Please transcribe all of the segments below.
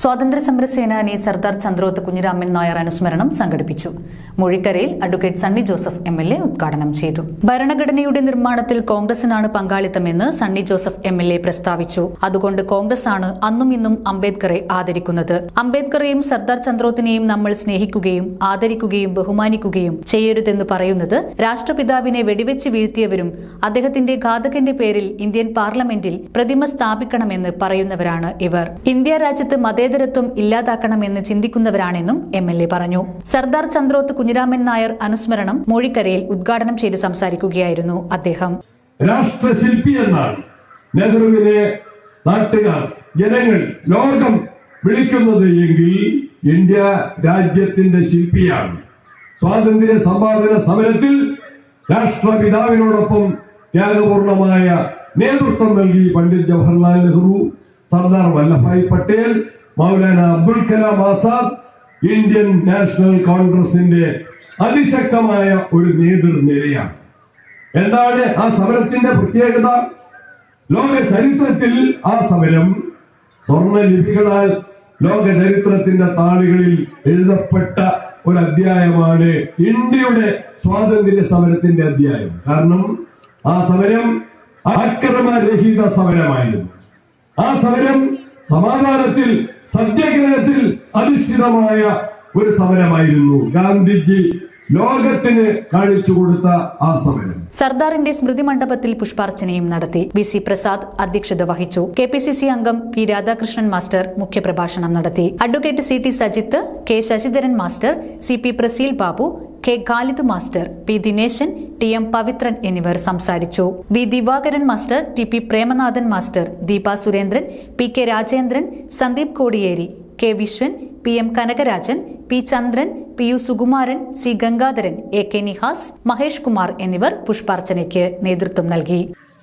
സ്വാതന്ത്ര്യ സമര സേനാനി സർദാർ ചന്ദ്രോത്ത് കുഞ്ഞിരാമൻ നായർ അനുസ്മരണം സംഘടിപ്പിച്ചു. മൊഴിക്കരയിൽ advocate Sunny Joseph M L A ഉദ്ഘാടനം ചെയ്തു. ഭരണഘടനയുടെ നിർമ്മാണത്തിൽ കോൺഗ്രസിനാണ് പങ്കാളിത്തമെന്ന് Sunny Joseph M L A പ്രസ്താവിച്ചു. അതുകൊണ്ട് കോൺഗ്രസ് ആണ് അന്നും ഇന്നും അംബേദ്കറെ ആദരിക്കുന്നത്. അംബേദ്കറെയും സർദാർ ചന്ദ്രോത്തിനെയും നമ്മൾ സ്നേഹിക്കുകയും ആദരിക്കുകയും ബഹുമാനിക്കുകയും ചെയ്യരുതെന്ന് പറയുന്നത് രാഷ്ട്രപിതാവിനെ വെടിവെച്ച് വീഴ്ത്തിയവരും അദ്ദേഹത്തിന്റെ ഘാതകന്റെ പേരിൽ ഇന്ത്യൻ പാർലമെന്റിൽ പ്രതിമ സ്ഥാപിക്കണമെന്ന് പറയുന്നവരാണ് ഇവർ. ഇന്ത്യ രാജ്യത്ത് മതേതരത്വം ഇല്ലാതാക്കണമെന്ന് ചിന്തിക്കുന്നവരാണെന്നും എം എൽ എ പറഞ്ഞു. സർദാർ ചന്ദ്രോത്ത് കുഞ്ഞിരാമൻ നായർ അനുസ്മരണം മോഴിക്കരയിൽ ഉദ്ഘാടനം ചെയ്ത് സംസാരിക്കുകയായിരുന്നു അദ്ദേഹം. രാഷ്ട്രശില്പി എന്നാണ് നെഹ്റുവിനെ നാട്ടുകാർ ജനങ്ങൾ ലോകം വിളിക്കുന്നത് എങ്കിൽ ഇന്ത്യ രാജ്യത്തിന്റെ ശില്പിയാണ്. സ്വാതന്ത്ര്യ സമ്പാദന സമരത്തിൽ രാഷ്ട്രപിതാവിനോടൊപ്പം ത്യാഗപൂർണമായ നേതൃത്വം നൽകി പണ്ഡിറ്റ് ജവഹർലാൽ നെഹ്റു സർദാർ വല്ലഭായ് പട്ടേൽ മൗലാന അബ്ദുൽ കലാം ആസാദ് ഇന്ത്യൻ നാഷണൽ കോൺഗ്രസിന്റെ അതിശക്തമായ ഒരു നേതൃനിരയാണ്. എന്താണ് ആ സമരത്തിന്റെ പ്രത്യേകത? ലോക ചരിത്രത്തിൽ ആ സമരം സ്വർണ ലിപികളാൽ ലോക ചരിത്രത്തിന്റെ താളുകളിൽ എഴുതപ്പെട്ട ഒരു അധ്യായമാണ് ഇന്ത്യയുടെ സ്വാതന്ത്ര്യ സമരത്തിന്റെ അധ്യായം. കാരണം ആ സമരം അക്രമരഹിത സമരമായിരുന്നു. ആ സമരം സമാധാനത്തിൽ സത്യാഗ്രഹത്തിൽ അധിഷ്ഠിതമായ ഒരു സമരമായിരുന്നു ഗാന്ധിജി ലോകത്തിന് കാണിച്ചു കൊടുത്ത ആ സമരം. സർദാറിന്റെ സ്മൃതി മണ്ഡപത്തിൽ പുഷ്പാർച്ചനയും നടത്തി വി സി പ്രസാദ് അധ്യക്ഷത വഹിച്ചു. കെ പി സി സി അംഗം പി രാധാകൃഷ്ണൻ മാസ്റ്റർ മുഖ്യപ്രഭാഷണം നടത്തി. Advocate C T Sajith K Sasidharan master C P Praseel Babu K Khalid master P Dineshan T M Pavithran എന്നിവർ സംസാരിച്ചു. V Divakaran master T P Premanathan master Deepa Surendran P K Rajendran Sandeep Kodiyeri K Viswan P M Kanakarajan P Chandran P U Sukumaran C Gangadharan A K Nihas Mahesh Kumar എന്നിവർ പുഷ്പാർച്ചനയ്ക്ക് നേതൃത്വം നൽകി.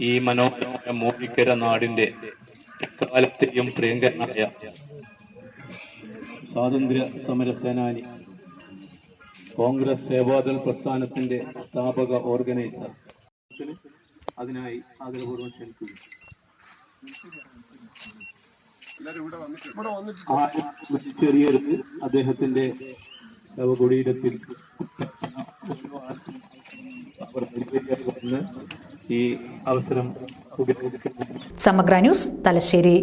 ഈ മനോഹരമായ മൂവിക്കര നാടിന്റെ എക്കാലത്തെയും പ്രിയങ്കരനായ സ്വാതന്ത്ര്യ സമര സേനാനി കോൺഗ്രസ് സേവാദൾ പ്രസ്ഥാനത്തിന്റെ സ്ഥാപക ഓർഗനൈസർ. അതിനായി ആഗ്രഹപൂർവം ക്ഷണിക്കുന്നു. വലിച്ചെറിയരുത് അദ്ദേഹത്തിന്റെ ശവകുടീരത്തിൽ ഈ അവസരം സമഗ്ര ന്യൂസ് തലശ്ശേരി.